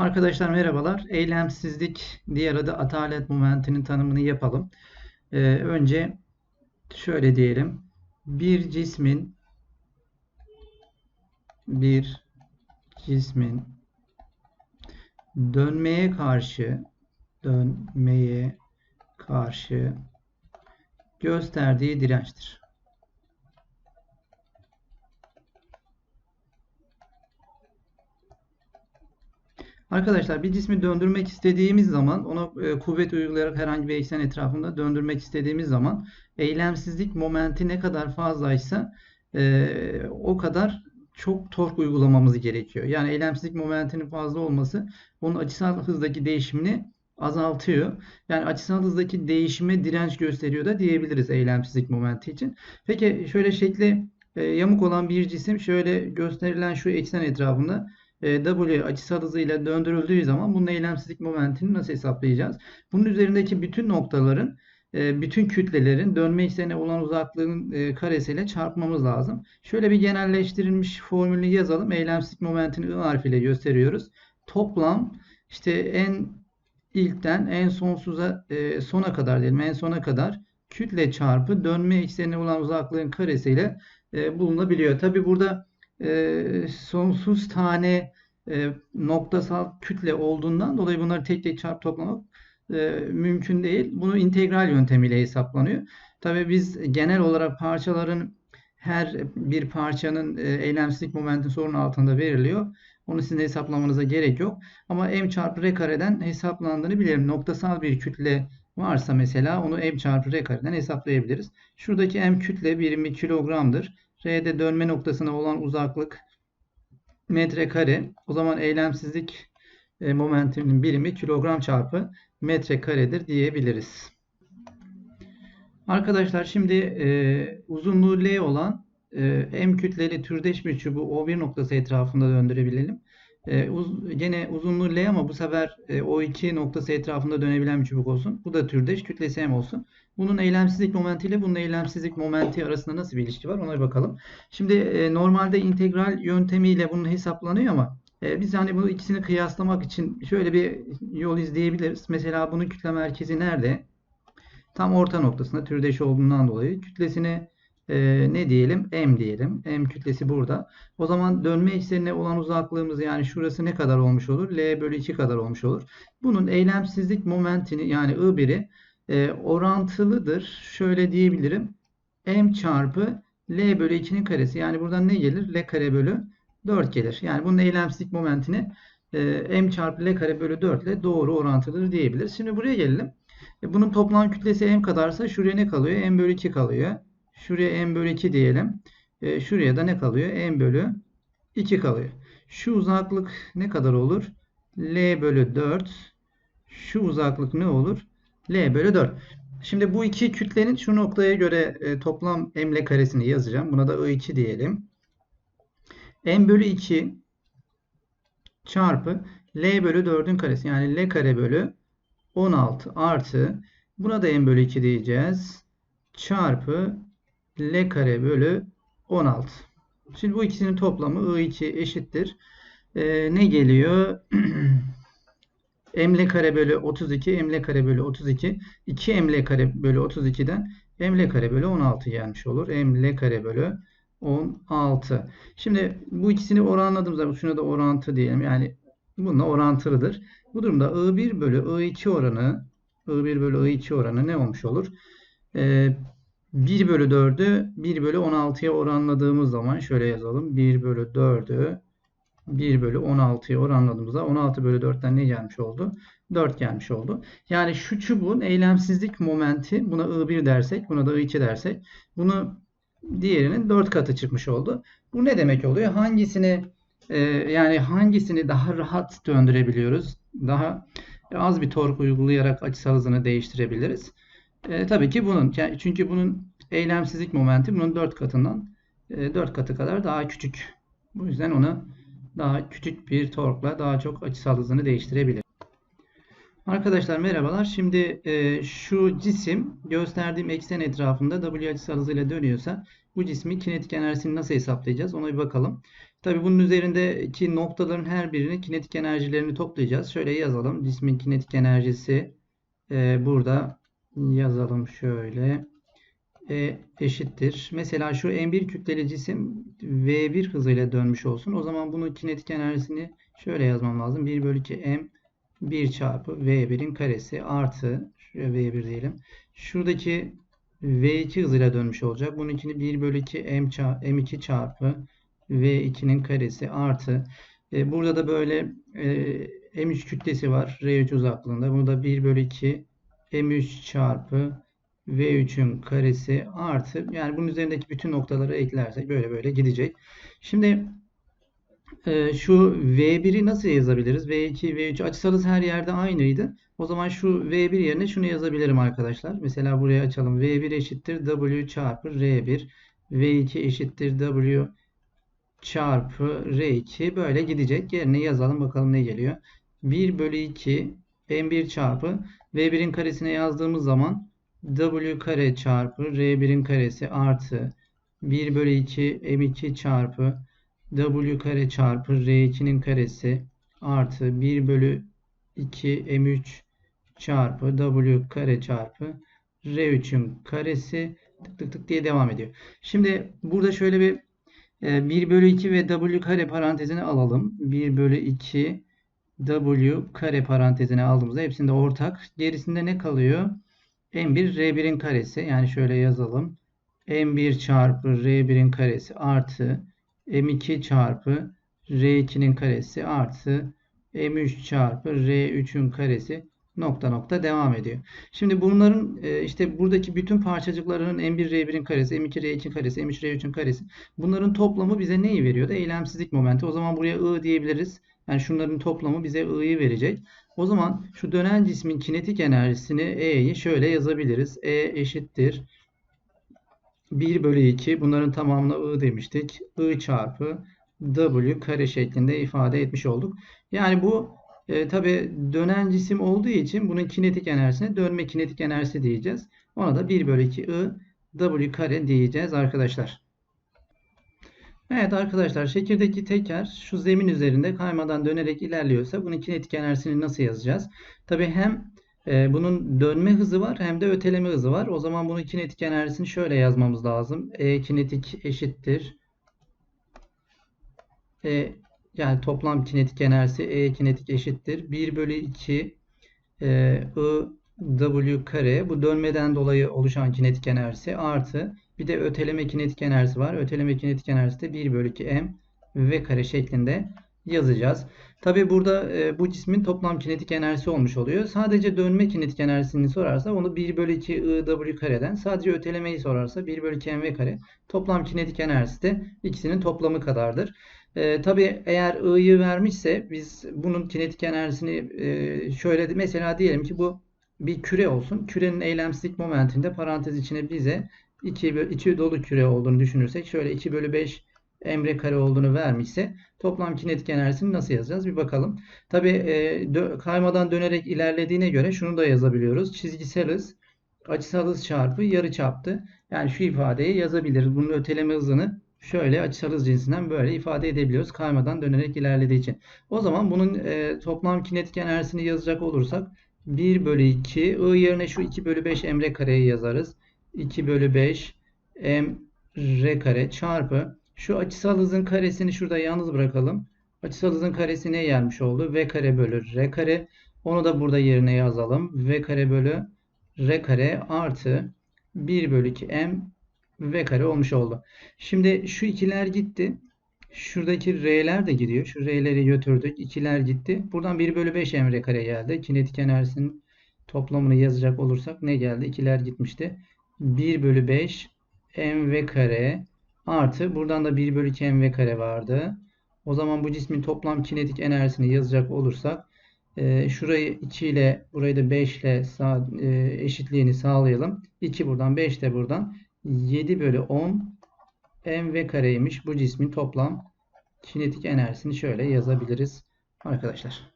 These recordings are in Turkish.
Arkadaşlar merhabalar. Eylemsizlik diğer adı atalet momentinin tanımını yapalım. Ee, önce şöyle diyelim. Bir cismin bir cismin dönmeye karşı dönmeye karşı gösterdiği dirençtir. Arkadaşlar bir cismi döndürmek istediğimiz zaman ona e, kuvvet uygulayarak herhangi bir eksen etrafında döndürmek istediğimiz zaman eylemsizlik momenti ne kadar fazlaysa e, o kadar çok tork uygulamamız gerekiyor. Yani eylemsizlik momentinin fazla olması onun açısal hızdaki değişimini azaltıyor. Yani açısal hızdaki değişime direnç gösteriyor da diyebiliriz eylemsizlik momenti için. Peki şöyle şekli e, yamuk olan bir cisim şöyle gösterilen şu eksen etrafında e, W açısal hızıyla döndürüldüğü zaman bunun eylemsizlik momentini nasıl hesaplayacağız? Bunun üzerindeki bütün noktaların e, bütün kütlelerin dönme eksenine olan uzaklığının e, karesiyle çarpmamız lazım. Şöyle bir genelleştirilmiş formülü yazalım. Eylemsizlik momentini I harfiyle gösteriyoruz. Toplam işte en ilkten en sonsuza sona kadar diyelim en sona kadar kütle çarpı dönme eksenine olan uzaklığın karesiyle bulunabiliyor. Tabi burada e, sonsuz tane e, noktasal kütle olduğundan dolayı bunları tek tek çarp toplamak e, mümkün değil. Bunu integral yöntemiyle hesaplanıyor. Tabii biz genel olarak parçaların her bir parçanın e, eylemsizlik momenti sorun altında veriliyor. Onu sizin hesaplamanıza gerek yok. Ama m çarpı r kareden hesaplandığını bilirim. Noktasal bir kütle varsa mesela onu m çarpı r kareden hesaplayabiliriz. Şuradaki m kütle birimi kilogramdır. R'de dönme noktasına olan uzaklık metrekare. O zaman eylemsizlik e, birimi kilogram çarpı metrekaredir diyebiliriz. Arkadaşlar şimdi e, uzunluğu L olan e, M kütleli türdeş bir çubuğu O1 noktası etrafında döndürebilelim. E, uz, gene uzunluğu L ama bu sefer e, O2 noktası etrafında dönebilen bir çubuk olsun. Bu da türdeş kütlesi M olsun. Bunun eylemsizlik momenti ile bunun eylemsizlik momenti arasında nasıl bir ilişki var ona bir bakalım. Şimdi e, normalde integral yöntemiyle bunun hesaplanıyor ama e, biz hani bunu ikisini kıyaslamak için şöyle bir yol izleyebiliriz. Mesela bunun kütle merkezi nerede? Tam orta noktasında türdeş olduğundan dolayı kütlesini e, ne diyelim? M diyelim. M kütlesi burada. O zaman dönme eksenine olan uzaklığımız yani şurası ne kadar olmuş olur? L bölü 2 kadar olmuş olur. Bunun eylemsizlik momentini yani I1'i e, orantılıdır. Şöyle diyebilirim. M çarpı L bölü 2'nin karesi. Yani buradan ne gelir? L kare bölü 4 gelir. Yani bunun eylemsizlik momentini e, M çarpı L kare bölü 4 ile doğru orantılıdır diyebiliriz. Şimdi buraya gelelim. E, bunun toplam kütlesi M kadarsa şuraya ne kalıyor? M bölü 2 kalıyor. Şuraya M bölü 2 diyelim. E, şuraya da ne kalıyor? M bölü 2 kalıyor. Şu uzaklık ne kadar olur? L bölü 4. Şu uzaklık ne olur? L bölü 4. Şimdi bu iki kütlenin şu noktaya göre e, toplam emle karesini yazacağım. Buna da I2 diyelim. M bölü 2 çarpı L bölü 4'ün karesi. Yani L kare bölü 16 artı buna da M bölü 2 diyeceğiz. Çarpı L kare bölü 16. Şimdi bu ikisinin toplamı I2 eşittir. Ee, ne geliyor? emle kare bölü 32 emle kare bölü 32 2 emle kare bölü 32'den emle kare bölü 16 gelmiş olur. Emle kare bölü 16. Şimdi bu ikisini oranladığımız zaman şuna da orantı diyelim. Yani bununla orantılıdır. Bu durumda I1 bölü I2 oranı I1 bölü I2 oranı ne olmuş olur? Ee, 1 bölü 4'ü 1 bölü 16'ya oranladığımız zaman şöyle yazalım. 1 bölü 4'ü 1 bölü 16'ya oranladığımızda 16 bölü 4'ten ne gelmiş oldu? 4 gelmiş oldu. Yani şu çubuğun eylemsizlik momenti buna I1 dersek buna da I2 dersek bunu diğerinin 4 katı çıkmış oldu. Bu ne demek oluyor? Hangisini e, yani hangisini daha rahat döndürebiliyoruz? Daha az bir tork uygulayarak açısal hızını değiştirebiliriz. E, tabii ki bunun. Çünkü bunun eylemsizlik momenti bunun 4 katından e, 4 katı kadar daha küçük. Bu yüzden onu daha küçük bir torkla daha çok açısal hızını değiştirebilir. Arkadaşlar merhabalar. Şimdi e, şu cisim gösterdiğim eksen etrafında W açısal hızıyla dönüyorsa bu cismin kinetik enerjisini nasıl hesaplayacağız? Ona bir bakalım. Tabii bunun üzerindeki noktaların her birini kinetik enerjilerini toplayacağız. Şöyle yazalım. Cismin kinetik enerjisi e, burada yazalım şöyle. E, eşittir. Mesela şu M1 kütleli cisim V1 hızıyla dönmüş olsun. O zaman bunun kinetik enerjisini şöyle yazmam lazım. 1 bölü 2 M 1 çarpı V1'in karesi artı şuraya V1 diyelim. Şuradaki V2 hızıyla dönmüş olacak. Bununkini 1 bölü 2 M çarpı, M2 çarpı V2'nin karesi artı e, burada da böyle e, M3 kütlesi var R3 uzaklığında. Bunu da 1 bölü 2 M3 çarpı V3'ün karesi artı yani bunun üzerindeki bütün noktaları eklersek böyle böyle gidecek. Şimdi e, şu V1'i nasıl yazabiliriz? V2, V3 açısalız her yerde aynıydı. O zaman şu V1 yerine şunu yazabilirim arkadaşlar. Mesela buraya açalım. V1 eşittir W çarpı R1. V2 eşittir W çarpı R2 böyle gidecek. Yerine yazalım bakalım ne geliyor. 1 bölü 2 M1 çarpı V1'in karesine yazdığımız zaman W kare çarpı R1'in karesi artı 1 bölü 2 M2 çarpı W kare çarpı R2'nin karesi artı 1 bölü 2 M3 çarpı W kare çarpı R3'ün karesi tık tık tık diye devam ediyor. Şimdi burada şöyle bir 1 e, bölü 2 ve W kare parantezini alalım. 1 bölü 2 W kare parantezine aldığımızda hepsinde ortak. Gerisinde ne kalıyor? M1 R1'in karesi. Yani şöyle yazalım. M1 çarpı R1'in karesi artı M2 çarpı R2'nin karesi artı M3 çarpı R3'ün karesi nokta nokta devam ediyor. Şimdi bunların e, işte buradaki bütün parçacıklarının M1 R1'in karesi, M2 R2'in karesi, M3 R3'ün karesi bunların toplamı bize neyi veriyordu? Eylemsizlik momenti. O zaman buraya I diyebiliriz. Yani şunların toplamı bize I'yi verecek. O zaman şu dönen cismin kinetik enerjisini E'yi şöyle yazabiliriz. E eşittir 1 bölü 2 bunların tamamına I demiştik. I çarpı W kare şeklinde ifade etmiş olduk. Yani bu e, tabi dönen cisim olduğu için bunun kinetik enerjisine dönme kinetik enerjisi diyeceğiz. Ona da 1 bölü 2 I W kare diyeceğiz arkadaşlar. Evet arkadaşlar şekirdeki teker şu zemin üzerinde kaymadan dönerek ilerliyorsa bunun kinetik enerjisini nasıl yazacağız? Tabi hem e, bunun dönme hızı var hem de öteleme hızı var. O zaman bunun kinetik enerjisini şöyle yazmamız lazım. E kinetik eşittir. E, yani toplam kinetik enerjisi E kinetik eşittir. 1 bölü 2 e, I W kare bu dönmeden dolayı oluşan kinetik enerjisi artı bir de öteleme kinetik enerjisi var. Öteleme kinetik enerjisi de 1 bölü 2 m v kare şeklinde yazacağız. Tabi burada e, bu cismin toplam kinetik enerjisi olmuş oluyor. Sadece dönme kinetik enerjisini sorarsa onu 1 bölü 2 I W kareden sadece ötelemeyi sorarsa 1 bölü 2 mv kare toplam kinetik enerjisi de ikisinin toplamı kadardır. E, Tabi eğer I'yi vermişse biz bunun kinetik enerjisini e, şöyle mesela diyelim ki bu bir küre olsun. Kürenin eylemsizlik momentinde parantez içine bize 2, 2 dolu küre olduğunu düşünürsek şöyle 2 bölü 5 emre kare olduğunu vermişse toplam kinetik enerjisini nasıl yazacağız bir bakalım. Tabi e, dö kaymadan dönerek ilerlediğine göre şunu da yazabiliyoruz. Çizgisel hız açısal hız çarpı yarı çaptı. Yani şu ifadeyi yazabiliriz. Bunun öteleme hızını şöyle açısal hız cinsinden böyle ifade edebiliyoruz. Kaymadan dönerek ilerlediği için. O zaman bunun e, toplam kinetik enerjisini yazacak olursak 1 bölü 2 I yerine şu 2 bölü 5 emre kareyi yazarız. 2 bölü 5 m r kare çarpı şu açısal hızın karesini şurada yalnız bırakalım. Açısal hızın karesi ne gelmiş oldu? v kare bölü r kare. Onu da burada yerine yazalım. v kare bölü r kare artı 1 bölü 2 m v kare olmuş oldu. Şimdi şu ikiler gitti. Şuradaki r'ler de gidiyor. Şu r'leri götürdük. İkiler gitti. Buradan 1 bölü 5 m r kare geldi. Kinetik enerjisinin toplamını yazacak olursak ne geldi? İkiler gitmişti. 1 bölü 5 mv kare artı buradan da 1 bölü 2 mv kare vardı. O zaman bu cismin toplam kinetik enerjisini yazacak olursak e, şurayı 2 ile burayı da 5 ile sağ, e, eşitliğini sağlayalım. 2 buradan 5 de buradan 7 bölü 10 mv kareymiş bu cismin toplam kinetik enerjisini şöyle yazabiliriz arkadaşlar.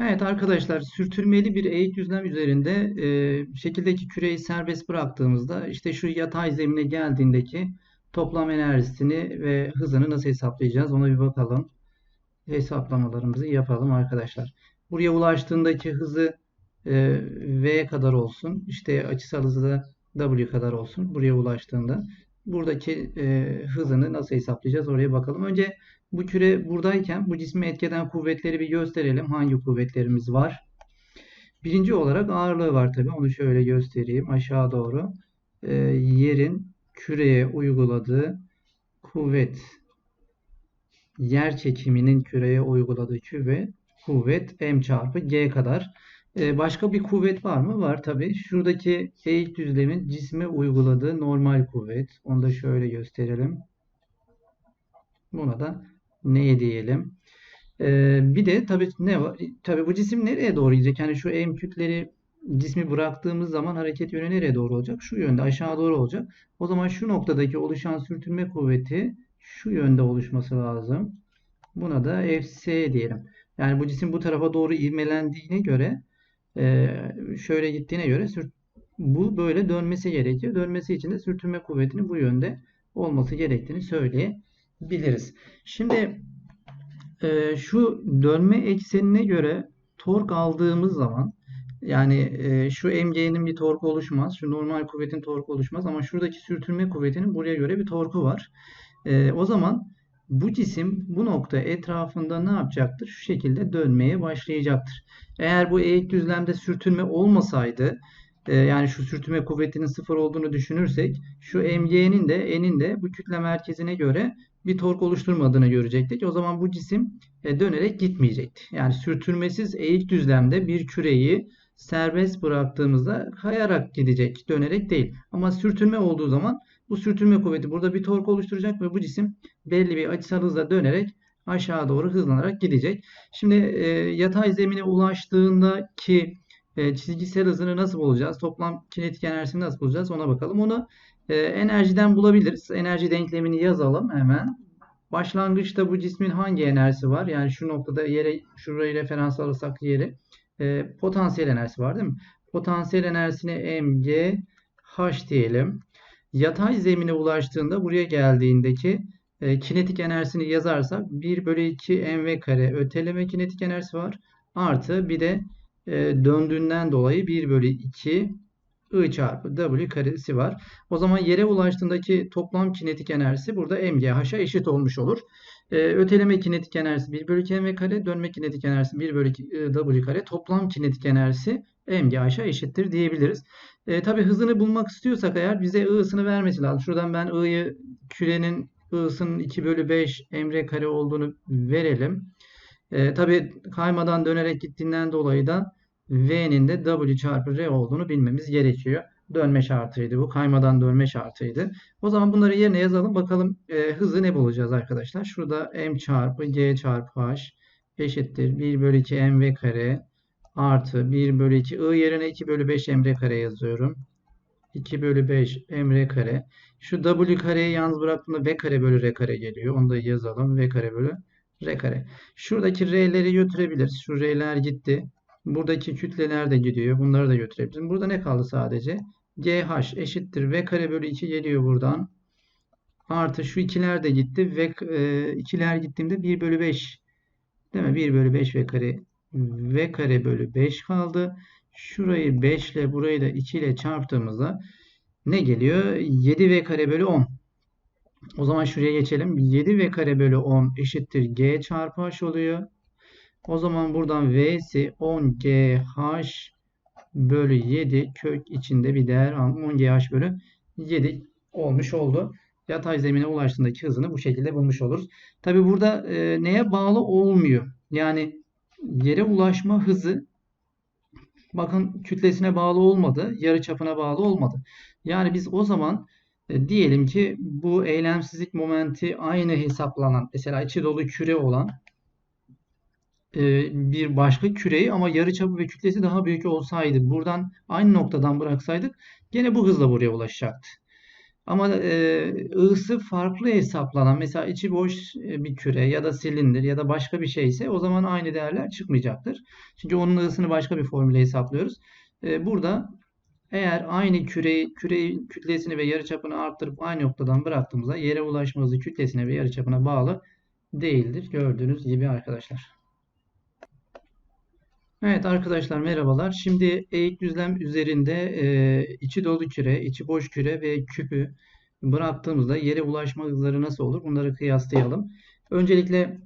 Evet arkadaşlar sürtünmeli bir eğik düzlem üzerinde e, şekildeki küreyi serbest bıraktığımızda işte şu yatay zemine geldiğindeki toplam enerjisini ve hızını nasıl hesaplayacağız ona bir bakalım. Hesaplamalarımızı yapalım arkadaşlar. Buraya ulaştığındaki hızı e, V kadar olsun. İşte açısal hızı da W kadar olsun. Buraya ulaştığında. Buradaki e, hızını nasıl hesaplayacağız oraya bakalım. Önce bu küre buradayken bu cismi etkeden kuvvetleri bir gösterelim. Hangi kuvvetlerimiz var? Birinci olarak ağırlığı var tabi. Onu şöyle göstereyim. Aşağı doğru. E, yerin küreye uyguladığı kuvvet yer çekiminin küreye uyguladığı kuvvet kuvvet m çarpı g kadar. Ee, başka bir kuvvet var mı? Var tabi. Şuradaki eğik düzlemin cisme uyguladığı normal kuvvet. Onu da şöyle gösterelim. Buna da ne diyelim? Ee, bir de tabi ne var? Tabi bu cisim nereye doğru gidecek? Yani şu m kütleri cismi bıraktığımız zaman hareket yönü nereye doğru olacak? Şu yönde aşağı doğru olacak. O zaman şu noktadaki oluşan sürtünme kuvveti şu yönde oluşması lazım. Buna da Fs diyelim. Yani bu cisim bu tarafa doğru ivmelendiğine göre e, şöyle gittiğine göre bu böyle dönmesi gerekiyor. Dönmesi için de sürtünme kuvvetinin bu yönde olması gerektiğini söyleyebiliriz. Şimdi e, şu dönme eksenine göre tork aldığımız zaman yani e, şu MG'nin bir torku oluşmaz. Şu normal kuvvetin torku oluşmaz. Ama şuradaki sürtünme kuvvetinin buraya göre bir torku var. E, o zaman bu cisim bu nokta etrafında ne yapacaktır? Şu şekilde dönmeye başlayacaktır. Eğer bu eğik düzlemde sürtünme olmasaydı e, yani şu sürtünme kuvvetinin sıfır olduğunu düşünürsek şu MG'nin de N'in de bu kütle merkezine göre bir tork oluşturmadığını görecektik. O zaman bu cisim e, dönerek gitmeyecekti. Yani sürtünmesiz eğik düzlemde bir küreyi serbest bıraktığımızda kayarak gidecek, dönerek değil. Ama sürtünme olduğu zaman bu sürtünme kuvveti burada bir tork oluşturacak ve bu cisim belli bir açısal hızla dönerek aşağı doğru hızlanarak gidecek. Şimdi e, yatay zemine ulaştığındaki e, çizgisel hızını nasıl bulacağız? Toplam kinetik enerjisini nasıl bulacağız? Ona bakalım. Onu e, enerjiden bulabiliriz. Enerji denklemini yazalım hemen. Başlangıçta bu cismin hangi enerjisi var? Yani şu noktada yere şurayı referans alırsak yeri e, potansiyel enerjisi var değil mi? Potansiyel enerjisine mg h diyelim. Yatay zemine ulaştığında buraya geldiğindeki e, kinetik enerjisini yazarsak 1 bölü 2 mv kare öteleme kinetik enerjisi var. Artı bir de e, döndüğünden dolayı 1 bölü 2 I çarpı W karesi var. O zaman yere ulaştığındaki toplam kinetik enerjisi burada mgH'a eşit olmuş olur. Ee, öteleme kinetik enerjisi 1 bölü 2 mv kare, dönme kinetik enerjisi 1 bölü 2 e, W kare, toplam kinetik enerjisi mgH'a eşittir diyebiliriz. E, tabii hızını bulmak istiyorsak eğer bize I'sını vermesi lazım. Şuradan ben I'yı kürenin I'sının 2 bölü 5 emre kare olduğunu verelim. E, tabii kaymadan dönerek gittiğinden dolayı da V'nin de W çarpı R olduğunu bilmemiz gerekiyor. Dönme şartıydı bu. Kaymadan dönme şartıydı. O zaman bunları yerine yazalım. Bakalım e, hızı ne bulacağız arkadaşlar. Şurada M çarpı G çarpı H eşittir. 1 bölü 2 mv kare artı 1 bölü 2 I yerine 2 bölü 5 emre kare yazıyorum. 2 bölü 5 emre kare. Şu W kareyi yalnız bıraktığımda V kare bölü R kare geliyor. Onu da yazalım. V kare bölü R kare. Şuradaki R'leri götürebiliriz. Şu R'ler gitti. Buradaki kütleler de gidiyor. Bunları da götürebiliriz. Burada ne kaldı sadece? GH eşittir. V kare bölü 2 geliyor buradan. Artı şu ikiler de gitti. V e, ikiler gittiğimde 1 bölü 5 değil mi? 1 bölü 5 V kare V kare bölü 5 kaldı. Şurayı 5 ile burayı da 2 ile çarptığımızda ne geliyor? 7V kare bölü 10. O zaman şuraya geçelim. 7V kare bölü 10 eşittir G çarpı H oluyor. O zaman buradan V'si 10GH bölü 7 kök içinde bir değer 10GH bölü 7 olmuş oldu. Yatay zemine ulaştığındaki hızını bu şekilde bulmuş oluruz. Tabi burada e, neye bağlı olmuyor. Yani yere ulaşma hızı bakın kütlesine bağlı olmadı. Yarı çapına bağlı olmadı. Yani biz o zaman e, diyelim ki bu eylemsizlik momenti aynı hesaplanan mesela içi dolu küre olan e, bir başka küreyi ama yarıçapı ve kütlesi daha büyük olsaydı buradan aynı noktadan bıraksaydık gene bu hızla buraya ulaşacaktı. Ama e, ısı farklı hesaplanan mesela içi boş e, bir küre ya da silindir ya da başka bir şey ise o zaman aynı değerler çıkmayacaktır. Çünkü onun ısını başka bir formüle hesaplıyoruz. E, burada Eğer aynı küreyi, küreyi kütlesini ve yarıçapını arttırıp aynı noktadan bıraktığımızda yere ulaşma hızı kütlesine ve yarıçapına bağlı değildir. Gördüğünüz gibi arkadaşlar. Evet arkadaşlar merhabalar. Şimdi eğik düzlem üzerinde e, içi dolu küre, içi boş küre ve küpü bıraktığımızda yere ulaşma hızları nasıl olur? Bunları kıyaslayalım. Öncelikle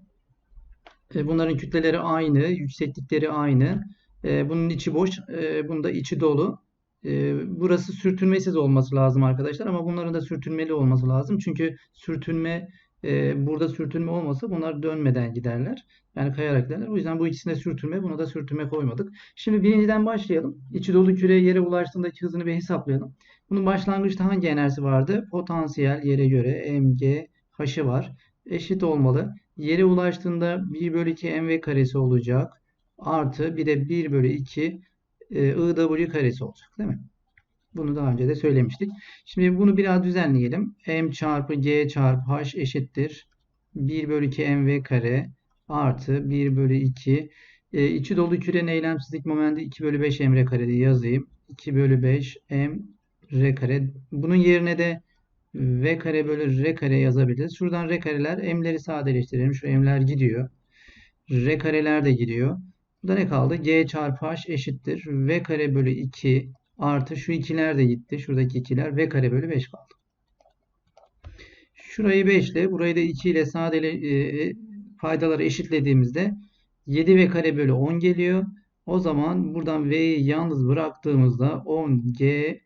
e, bunların kütleleri aynı, yükseklikleri aynı. E, bunun içi boş, e, bunun da içi dolu. Burası sürtünmesiz olması lazım arkadaşlar ama bunların da sürtünmeli olması lazım. Çünkü sürtünme burada sürtünme olmasa bunlar dönmeden giderler. Yani kayarak giderler. O yüzden bu ikisine sürtünme, buna da sürtünme koymadık. Şimdi birinciden başlayalım. İçi dolu küre yere ulaştığındaki hızını bir hesaplayalım. Bunun başlangıçta hangi enerjisi vardı? Potansiyel yere göre mg h'ı var. Eşit olmalı. Yere ulaştığında 1 bölü 2 mv karesi olacak. Artı bir de 1 bölü 2 e, IW karesi olacak. Değil mi? Bunu daha önce de söylemiştik. Şimdi bunu biraz düzenleyelim. M çarpı G çarpı H eşittir. 1 bölü 2 mv kare artı 1 bölü 2 e, içi dolu kürenin eylemsizlik momenti 2 bölü 5 m kare diye yazayım. 2 bölü 5 m r kare. Bunun yerine de v kare bölü r kare yazabiliriz. Şuradan r kareler m'leri sadeleştirelim. Şu m'ler gidiyor. r kareler de gidiyor. Burada ne kaldı? g çarpı h eşittir. v kare bölü 2 artı şu ikiler de gitti. Şuradaki ikiler v kare bölü 5 kaldı. Şurayı 5 ile burayı da 2 ile sadele e, faydaları eşitlediğimizde 7 v kare bölü 10 geliyor. O zaman buradan v'yi yalnız bıraktığımızda 10 g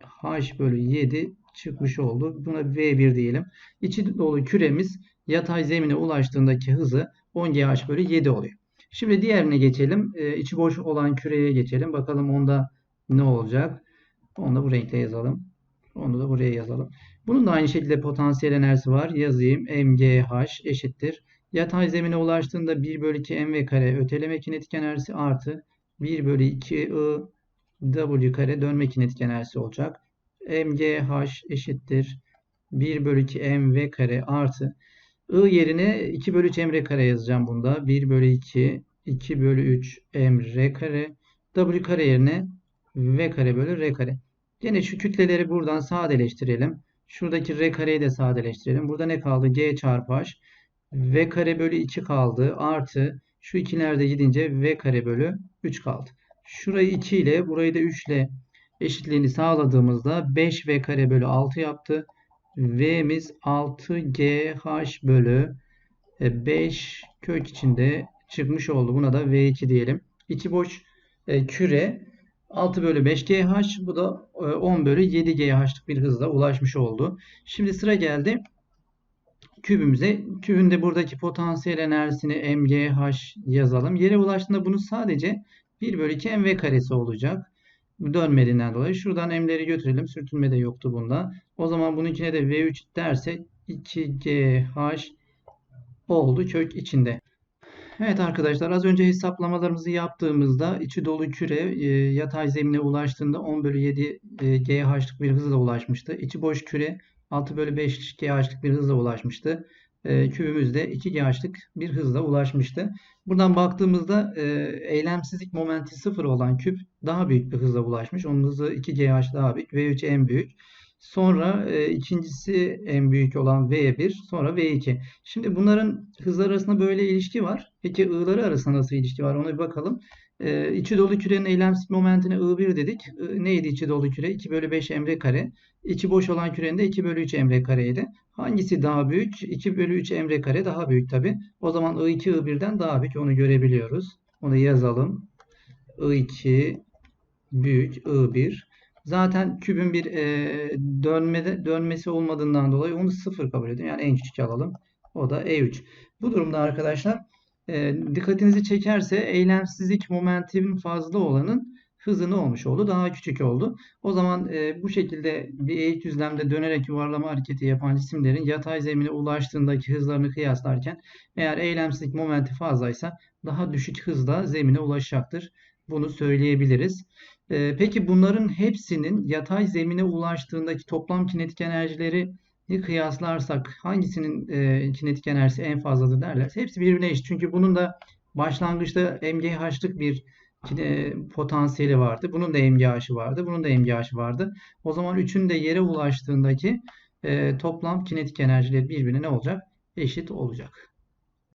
h bölü 7 çıkmış oldu. Buna v1 diyelim. İçi dolu küremiz yatay zemine ulaştığındaki hızı 10 gh bölü 7 oluyor. Şimdi diğerine geçelim. Ee, içi boş olan küreye geçelim. Bakalım onda ne olacak? Onu da bu renkle yazalım. Onu da buraya yazalım. Bunun da aynı şekilde potansiyel enerjisi var. Yazayım. mgh eşittir. Yatay zemine ulaştığında 1 bölü 2 mv kare öteleme kinetik enerjisi artı 1 bölü 2 i w kare dönme kinetik enerjisi olacak. mgh eşittir. 1 bölü 2 mv kare artı I yerine 2 bölü 3 mr kare yazacağım bunda. 1 bölü 2 2 bölü 3 mr kare w kare yerine v kare bölü r kare. Yine şu kütleleri buradan sadeleştirelim. Şuradaki r kareyi de sadeleştirelim. Burada ne kaldı? g çarpı h. v kare bölü 2 kaldı. Artı şu ikiler de gidince v kare bölü 3 kaldı. Şurayı 2 ile burayı da 3 ile eşitliğini sağladığımızda 5v kare bölü 6 yaptı. V'miz 6GH bölü 5 e, kök içinde çıkmış oldu. Buna da V2 diyelim. İçi boş e, küre 6 bölü 5 GH. Bu da 10 e, bölü 7 GH'lık bir hızla ulaşmış oldu. Şimdi sıra geldi kübümüze. Kübün de buradaki potansiyel enerjisini MGH yazalım. Yere ulaştığında bunu sadece 1 bölü 2 MV karesi olacak dönmediğinden dolayı. Şuradan m'leri götürelim. Sürtünme de yoktu bunda. O zaman bununkine de V3 dersek 2GH oldu kök içinde. Evet arkadaşlar az önce hesaplamalarımızı yaptığımızda içi dolu küre e, yatay zemine ulaştığında 10 bölü 7 e, GH'lık bir hızla ulaşmıştı. İçi boş küre 6 bölü 5 GH'lık bir hızla ulaşmıştı e, kübümüzde 2 GH'lık bir hızla ulaşmıştı. Buradan baktığımızda e, eylemsizlik momenti 0 olan küp daha büyük bir hızla ulaşmış. Onun hızı 2 GH daha büyük. V3 en büyük. Sonra e, ikincisi en büyük olan V1, sonra V2. Şimdi bunların hızlar arasında böyle ilişki var. Peki I'ları arasında nasıl ilişki var? Ona bir bakalım. E, içi dolu kürenin eylemsiz momentine I1 dedik. I, neydi içi dolu küre? 2 bölü 5 emre kare. İçi boş olan kürenin de 2 bölü 3 emre kareydi. Hangisi daha büyük? 2 bölü 3 emre kare daha büyük tabi. O zaman I2 I1'den daha büyük. Onu görebiliyoruz. Onu yazalım. I2 büyük I1. Zaten kübün bir e, dönmede, dönmesi olmadığından dolayı onu sıfır kabul ediyorum. Yani en küçük alalım. O da E3. Bu durumda arkadaşlar e, dikkatinizi çekerse eylemsizlik momentimin fazla olanın hızı ne olmuş oldu? Daha küçük oldu. O zaman e, bu şekilde bir eğik düzlemde dönerek yuvarlama hareketi yapan cisimlerin yatay zemine ulaştığındaki hızlarını kıyaslarken eğer eylemsizlik momenti fazlaysa daha düşük hızla zemine ulaşacaktır. Bunu söyleyebiliriz. E, peki bunların hepsinin yatay zemine ulaştığındaki toplam kinetik enerjileri kıyaslarsak hangisinin e, kinetik enerjisi en fazladır derlerse hepsi birbirine eşit. Çünkü bunun da başlangıçta MGH'lık bir potansiyeli vardı. Bunun da MGH'ı vardı. Bunun da MGH'ı vardı. O zaman üçün de yere ulaştığındaki e, toplam kinetik enerjileri birbirine ne olacak? Eşit olacak.